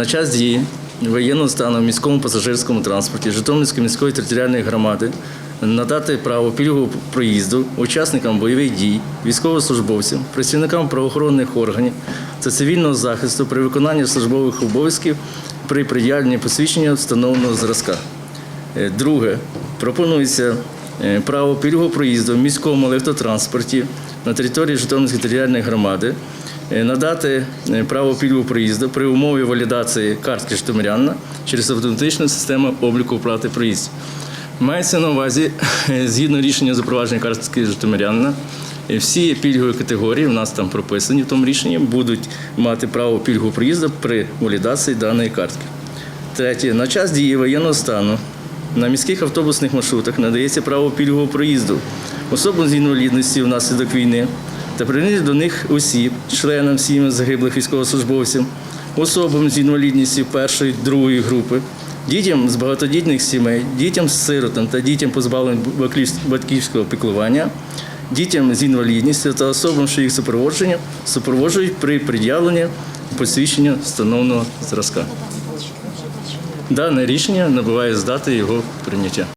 на час дії воєнного стану в міському пасажирському транспорті Житомирської міської територіальної громади надати право пільгового проїзду учасникам бойових дій, військовослужбовцям, працівникам правоохоронних органів та цивільного захисту при виконанні службових обов'язків при пред'явленні посвідчення встановленого зразка. Е, Друге, пропонується право пільгового проїзду в міському електротранспорті на території Житомирської територіальної громади е, надати е, право пільгового проїзду при умові валідації картки Житомирянина через автоматичну систему обліку оплати проїздів. Мається на увазі, е, згідно рішення запровадження картки Житомирянина, е, всі пільгові категорії, у нас там прописані в тому рішенні, будуть мати право пільгового проїзду при валідації даної картки. Третє. На час дії воєнного стану на міських автобусних маршрутах надається право пільгового проїзду особам з інвалідністю внаслідок війни та прийняти до них осіб, членам сім'ї загиблих військовослужбовців, особам з інвалідністю першої другої групи, дітям з багатодітних сімей, дітям з сиротам та дітям позбавлених батьківського піклування, дітям з інвалідністю та особам, що їх супроводження супроводжують при пред'явленні посвідчення встановленого зразка. Дане рішення набуває здати його прийняття.